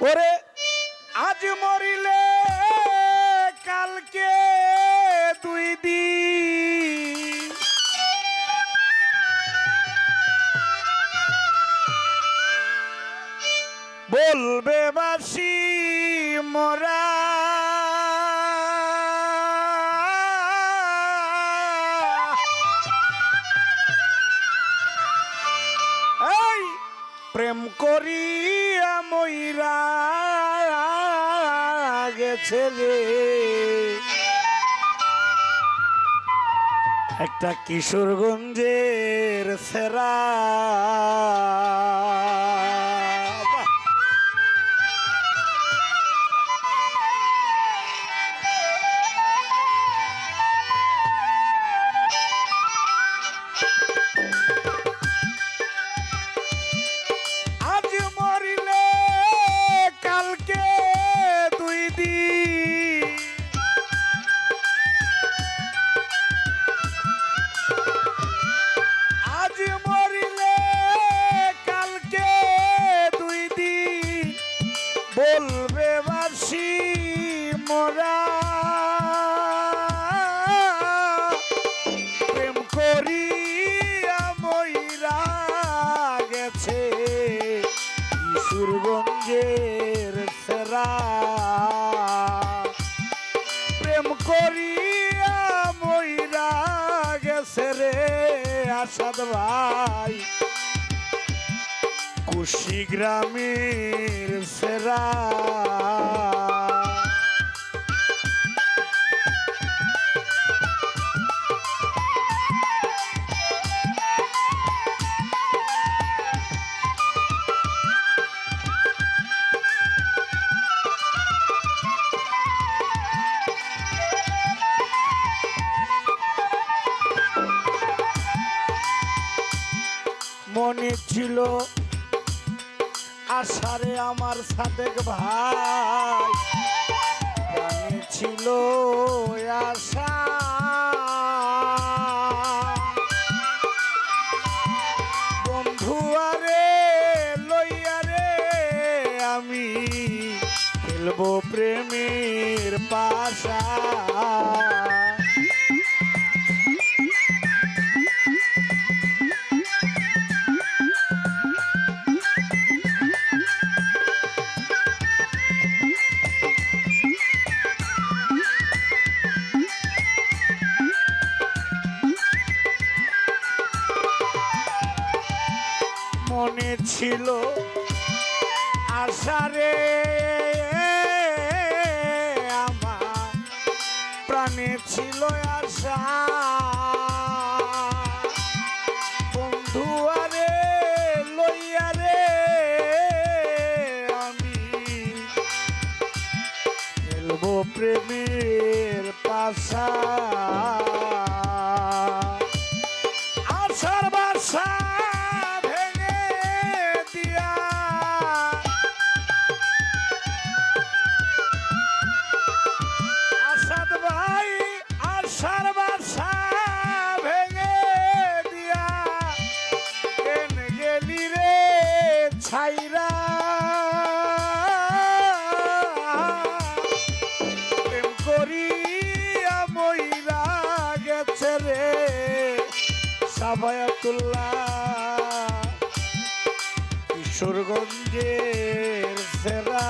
ওরে আজ মরিলে কালকে দুই দিন। বলবে বাসি মোরা গেছে রে। একটা কিশোরগঞ্জের সেরা। বলবে বাসি মোরা। প্রেম করিয়া মইরা গেছে কিশোরগঞ্জের সেরা। প্রেম করিয়া মইরা গেছে রে আসাদ ভাই। কুশি গ্রামের সেরা। আশারে আমার সাদেক ভাই ছিল মনে ছিল আশারে আমার। প্রাণে ছিল আশা। বন্ধু আরে লইয়ারে আমি খেলব প্রেমের পাশা। আশার বাসা ছাইরা প্রেম করিয়া মইরা গেছে রে সাবায়াতুল্লাহ। কিশোরগঞ্জের সেরা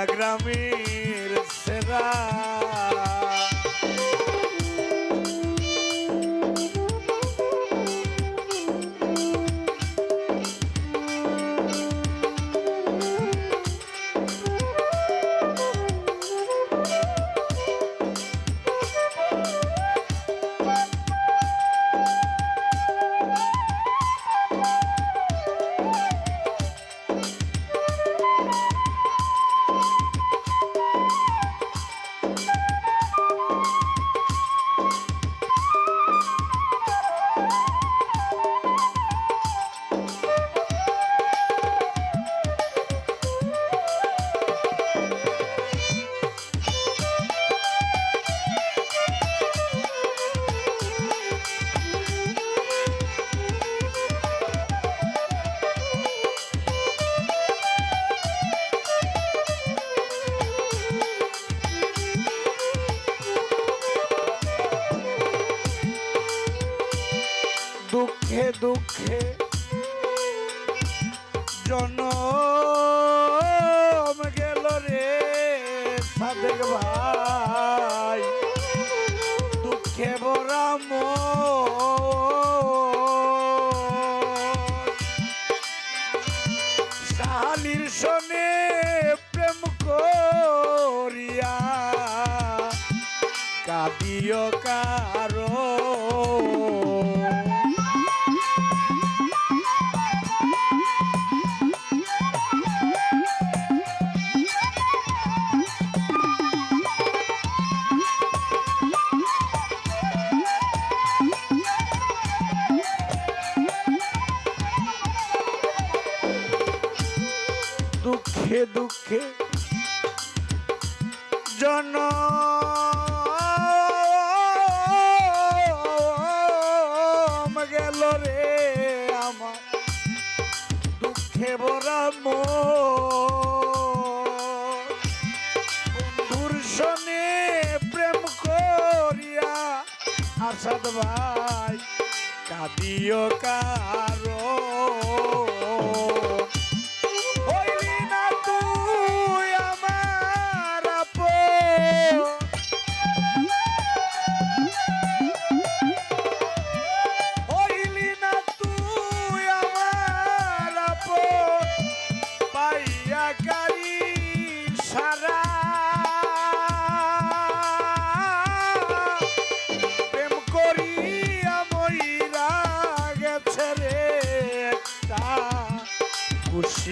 দামিয়া দুঃখে দুঃখে। জন গেল রে সাদেক ভাই। দুঃখে বরা শালির শনে প্রেম করিয়া কারও দুঃখে দুঃখে জন গেল রে আমার দুঃখে ভরা বন্ধুর শনে প্রেম করিয়া আসাদ ভাই, কাঁদিও কারও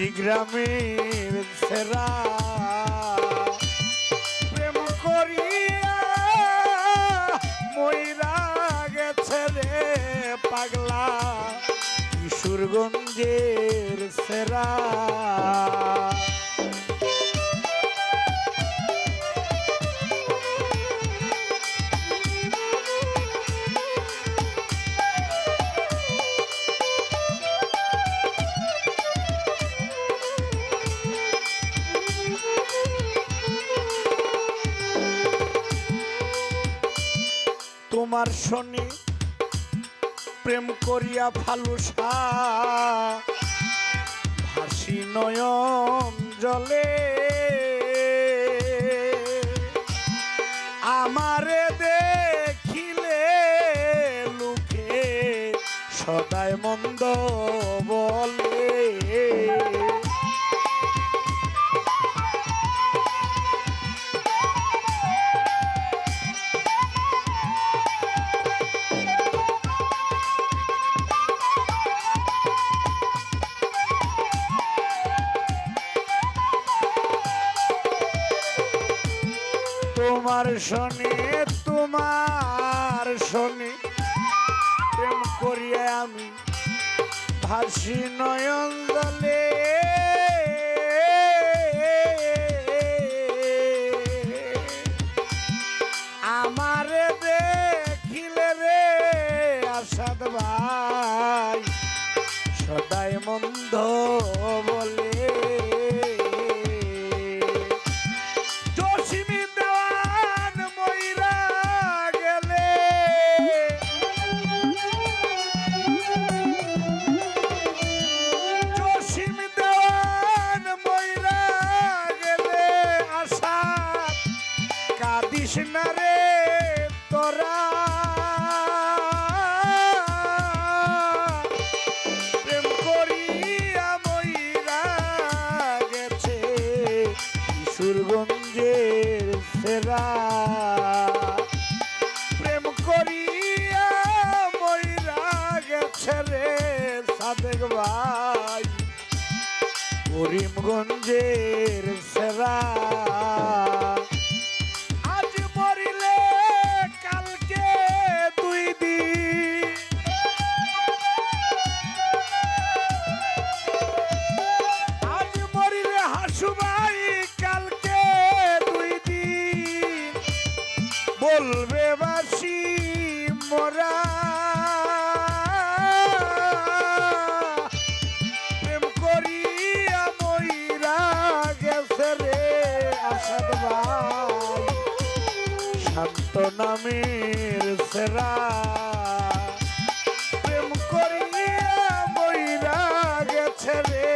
গ্রামের সেরা। প্রেম করিয়া মইরা গেছে রে পাগলা কিশোরগঞ্জের সেরা। তোমার শনি প্রেম করিয়া ফালুসা ভাসি নয়ন জলে। আমারে দেখিলে লুকে সদায় মন্দ বলে। তোমার শনি তোমার শনি। প্রেম করিয়া আমি ভাসি নয়ন দলে আমারে দেখিলে রে আসাদ ভাই, সদাই মন্দ কাদিস রে তোরা। প্রেম করিয়া গেছে প্রেম করিয়া গেছে ভাই। করিমগঞ্জের আসাদ ভাই শান্ত নামের সেরা। প্রেম করিয়া মইরা গেছে রে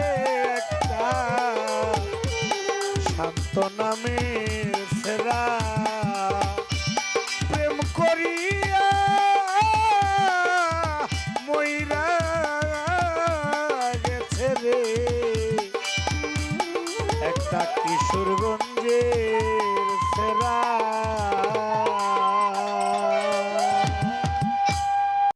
একটা। শান্ত নামের